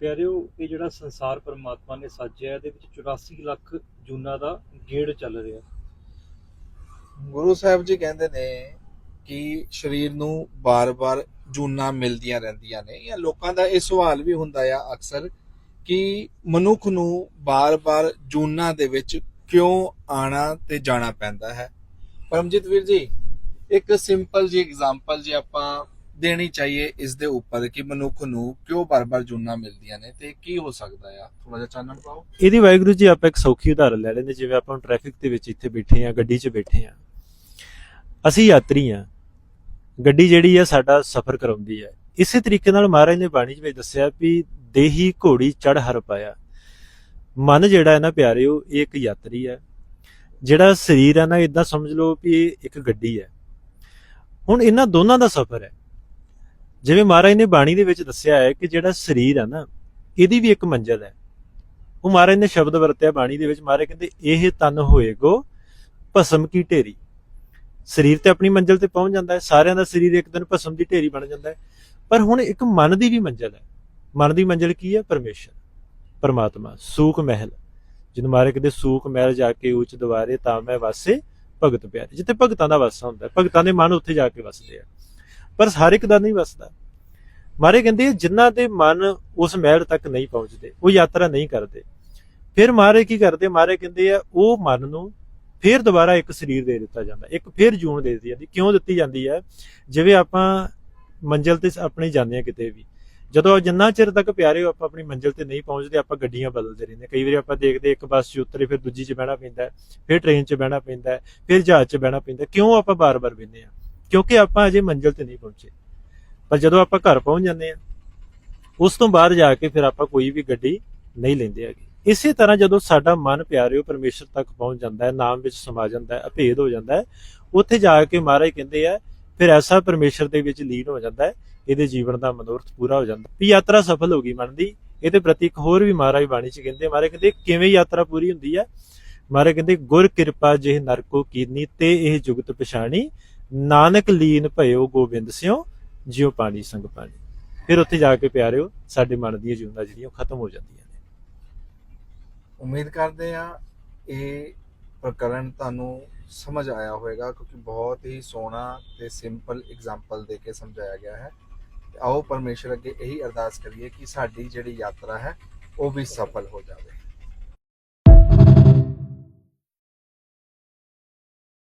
ਪਿਆਰਿਓ, ਇਹ ਜਿਹੜਾ ਸੰਸਾਰ ਪਰਮਾਤਮਾ ਨੇ ਸਾਜਿਆ, ਇਹਦੇ ਵਿੱਚ 84 ਲੱਖ ਜੂਨਾਂ ਦਾ ਗੇੜ ਚੱਲ ਰਿਹਾ। ਗੁਰੂ ਸਾਹਿਬ ਜੀ ਕਹਿੰਦੇ ਨੇ ਕਿ ਸਰੀਰ ਨੂੰ ਬਾਰ-ਬਾਰ ਜੂਨਾਂ ਮਿਲਦੀਆਂ ਰਹਿੰਦੀਆਂ ਨੇ, ਜਾਂ ਲੋਕਾਂ ਦਾ ਇਹ ਸਵਾਲ ਵੀ ਹੁੰਦਾ ਆ ਅਕਸਰ ਕਿ ਮਨੁੱਖ ਨੂੰ ਬਾਰ-ਬਾਰ ਜੂਨਾਂ ਦੇ ਵਿੱਚ ਕਿਉਂ ਆਣਾ ਤੇ ਜਾਣਾ ਪੈਂਦਾ ਹੈ? ਪਰਮਜੀਤ ਵੀਰ ਜੀ, ਇੱਕ ਸਿੰਪਲ ਜੀ ਐਗਜ਼ਾਮਪਲ ਜੇ ਆਪਾਂ ਦੇਣੀ ਚਾਹੀਏ ਇਸ ਦੇ ਉੱਪਰ ਕਿ ਮਨੁੱਖ ਨੂੰ ਕਿਉਂ ਬਾਰ-ਬਾਰ ਜੂਨਾਂ ਮਿਲਦੀਆਂ ਨੇ ਤੇ ਕੀ ਹੋ ਸਕਦਾ ਆ? ਥੋੜਾ ਜਿਹਾ ਚਾਨਣ ਪਾਓ। ਇਹਦੀ ਵਾਹਿਗੁਰੂ ਜੀ, ਆਪਾਂ ਇੱਕ ਸੌਖੀ ਉਦਾਹਰਨ ਲੈ ਲੈਂਦੇ ਜਿਵੇਂ ਆਪਾਂ ਟ੍ਰੈਫਿਕ ਦੇ ਵਿੱਚ ਇੱਥੇ ਬੈਠੇ ਆ ਗੱਡੀ 'ਚ ਬੈਠੇ ਆ ਅਸੀਂ ਯਾਤਰੀ ਆ ਗੱਡੀ ਜਿਹੜੀ ਆ, ਸਾਡਾ ਸਫ਼ਰ ਕਰਾਉਂਦੀ ਹੈ ਇਸੇ ਤਰੀਕੇ ਨਾਲ ਮਹਾਰਾਜ ਨੇ ਬਾਣੀ 'ਚ ਵੀ ਦੱਸਿਆ ਵੀ ਦੇਹੀ ਘੋੜੀ ਚੜ ਹਰ ਪਾਇਆ। ਮਨ ਜਿਹੜਾ ਹੈ ਨਾ ਪਿਆਰਿਓ, ਇਹ ਇੱਕ ਯਾਤਰੀ ਹੈ। ਜਿਹੜਾ ਸਰੀਰ ਹੈ ਨਾ ਇਦਾਂ ਸਮਝ ਲਓ ਵੀ ਇਹ ਇੱਕ ਗੱਡੀ ਹੈ। ਹੁਣ ਇਹਨਾਂ ਦੋਨਾਂ ਦਾ ਸਫ਼ਰ ਹੈ। ਜਿਵੇਂ ਮਹਾਰਾਜ ਨੇ ਬਾਣੀ ਦੇ ਵਿੱਚ ਦੱਸਿਆ ਹੈ ਕਿ ਜਿਹੜਾ ਸਰੀਰ ਹੈ ਨਾ, ਇਹਦੀ ਵੀ ਇੱਕ ਮੰਜ਼ਲ ਹੈ। ਉਹ ਮਹਾਰਾਜ ਨੇ ਸ਼ਬਦ ਵਰਤਿਆ ਬਾਣੀ ਦੇ ਵਿੱਚ, ਮਹਾਰਾਜ ਕਹਿੰਦੇ, ਇਹ ਤਨ ਹੋਏਗੋ ਭਸਮ ਕੀ ਢੇਰੀ। ਸਰੀਰ ਤੇ ਆਪਣੀ ਮੰਜ਼ਲ ਤੇ ਪਹੁੰਚ ਜਾਂਦਾ ਹੈ। ਸਾਰਿਆਂ ਦਾ ਸਰੀਰ ਇੱਕ ਦਿਨ ਭਸਮ ਦੀ ਢੇਰੀ ਬਣ ਜਾਂਦਾ ਹੈ। ਪਰ ਹੁਣ ਇੱਕ ਮਨ ਦੀ ਵੀ ਮੰਜ਼ਲ ਹੈ। ਮਨ ਦੀ ਮੰਜ਼ਲ ਕੀ ਹੈ? ਪਰਮੇਸ਼ਰ, ਪਰਮਾਤਮਾ, ਸੂਖ ਮਹਿਲ। ਜਿਹਨੂੰ ਮਹਾਰਾਜ ਕਹਿੰਦੇ, ਸੂਖ ਮਹਿਲ ਜਾ ਕੇ ਉੱਚ ਦਵਾਰੇ ਤਾਂ ਮੈਂ ਵਾਸੇ ਭਗਤ ਪਿਆਰੇ। ਜਿੱਥੇ ਭਗਤਾਂ ਦਾ ਵਾਸਾ ਹੁੰਦਾ ਭਗਤਾਂ ਦੇ ਮਨ ਉੱਥੇ ਜਾ ਕੇ ਵਸਦੇ ਆ। ਪਰ ਹਰ ਇੱਕ ਦਾ ਨਹੀਂ ਵਸਦਾ। ਮਾਰੇ ਕਹਿੰਦੇ ਜਿਨ੍ਹਾਂ ਦੇ ਮਨ ਉਸ ਮਹਿਲ ਤੱਕ ਨਹੀਂ ਪਹੁੰਚਦੇ, ਉਹ ਯਾਤਰਾ ਨਹੀਂ ਕਰਦੇ। ਫਿਰ ਮਾਰੇ ਕੀ ਕਰਦੇ? ਮਾਰੇ ਕਹਿੰਦੇ ਆ, ਉਹ ਮਨ ਨੂੰ ਫਿਰ ਦੁਬਾਰਾ ਇੱਕ ਸਰੀਰ ਦੇ ਦਿੱਤਾ ਜਾਂਦਾ, ਇੱਕ ਫਿਰ ਜੂਨ ਦੇ ਦਿੱਤੀ ਜਾਂਦੀ। ਕਿਉਂ ਦਿੱਤੀ ਜਾਂਦੀ ਹੈ ਜਿਵੇਂ ਆਪਾਂ ਮੰਜ਼ਿਲ ਤੇ ਆਪਣੇ ਜਾਂਦੇ ਆ ਕਿਤੇ ਵੀ। ਜਦੋਂ ਜਿੰਨਾ ਚਿਰ ਤੱਕ ਪਿਆਰੇ ਹੋ ਆਪਾਂ ਆਪਣੀ ਮੰਜ਼ਿਲ ਤੇ ਨਹੀਂ ਪਹੁੰਚਦੇ, ਆਪਾਂ ਗੱਡੀਆਂ ਬਦਲਦੇ ਰਹਿੰਦੇ ਕਈ ਵਾਰੀ ਆਪਾਂ ਦੇਖਦੇ ਇੱਕ ਬੱਸ 'ਚ ਉਤਰੇ, ਫਿਰ ਦੂਜੀ 'ਚ ਬਹਿਣਾ ਪੈਂਦਾ ਫਿਰ ਟ੍ਰੇਨ 'ਚ ਬਹਿਣਾ ਪੈਂਦਾ ਫਿਰ ਜਹਾਜ਼ 'ਚ ਬਹਿਣਾ ਪੈਂਦਾ ਕਿਉਂ ਆਪਾਂ ਬਾਰ-ਬਾਰ ਬਹਿੰਦੇ ਆ? ਕਿਉਂਕਿ ਆਪਾਂ ਅਜੇ ਮੰਜ਼ਿਲ ਤੇ ਨਹੀਂ ਪਹੁੰਚੇ। ਪਰ ਜਦੋਂ ਆਪਾਂ ਘਰ ਪਹੁੰਚ ਜਾਂਦੇ ਆ ਉਸ ਤੋਂ ਬਾਅਦ ਜਾ ਕੇ ਫਿਰ ਆਪਾਂ ਕੋਈ ਵੀ ਗੱਡੀ ਨਹੀਂ ਲੈਂਦੇ ਹੈਗੇ। ਇਸੇ ਤਰ੍ਹਾਂ ਜਦੋਂ ਸਾਡਾ ਮਨ ਪਿਆਰਿਓ ਪਰਮੇਸ਼ਰ ਤੱਕ ਪਹੁੰਚ ਜਾਂਦਾ ਹੈ, ਨਾਮ ਵਿੱਚ ਸਮਾ ਜਾਂਦਾ ਹੈ, ਅਭੇਦ ਹੋ ਜਾਂਦਾ ਹੈ, ਉੱਥੇ ਜਾ ਕੇ ਮਹਾਰਾਜ ਕਹਿੰਦੇ ਆ, ਫਿਰ ਐਸਾ ਪਰਮੇਸ਼ਰ ਦੇ ਵਿੱਚ ਲੀਨ ਹੋ ਜਾਂਦਾ ਹੈ, ਇਹਦੇ ਜੀਵਨ ਦਾ ਮਨੋਰਥ ਪੂਰਾ ਹੋ ਜਾਂਦਾ ਵੀ ਯਾਤਰਾ ਸਫਲ ਹੋ ਗਈ ਮਨ ਦੀ, ਇਹਦੇ ਪ੍ਰਤੀ ਇੱਕ ਹੋਰ ਵੀ ਮਹਾਰਾਜ ਬਾਣੀ ਚ ਕਹਿੰਦੇ ਮਹਾਰਾਜ ਕਹਿੰਦੇ, ਕਿਵੇਂ ਯਾਤਰਾ ਪੂਰੀ ਹੁੰਦੀ ਹੈ ਮਹਾਰਾਜ ਕਹਿੰਦੇ, ਗੁਰ ਕਿਰਪਾ ਜਿਹ ਨਰਕੋ ਕੀਨੀ ਤੇ ਇਹ ਜੁਗਤ ਪਛਾਣੀ ਨਾਨਕ ਲੀਨ ਭਇਓ ਗੋਬਿੰਦ ਸਿਓ, ਜਿਉ ਪਾਣੀ ਸੰਗ ਪਾਣੀ। ਫਿਰ ਉੱਥੇ ਜਾ ਕੇ ਪਿਆਰਿਓ, ਸਾਡੇ ਮਨ ਦੀਆਂ ਜੂਨਾਂ ਜਿਹੜੀਆਂ ਉਹ ਖਤਮ ਹੋ ਜਾਂਦੀਆਂ ਨੇ। ਉਮੀਦ ਕਰਦੇ ਆ ਇਹ ਪ੍ਰਕਰਨ ਤੁਹਾਨੂੰ ਸਮਝ ਆਇਆ ਹੋਵੇਗਾ, ਕਿਉਂਕਿ ਬਹੁਤ ਹੀ ਸੋਹਣਾ ਤੇ ਸਿੰਪਲ ਐਗਜ਼ਾਮਪਲ ਦੇ ਕੇ ਸਮਝਾਇਆ ਗਿਆ ਹੈ। ਤੇ ਆਓ ਪਰਮੇਸ਼ਰ ਅੱਗੇ ਇਹੀ ਅਰਦਾਸ ਕਰੀਏ ਕਿ ਸਾਡੀ ਜਿਹੜੀ ਯਾਤਰਾ ਹੈ, ਉਹ ਵੀ ਸਫਲ ਹੋ ਜਾਵੇ।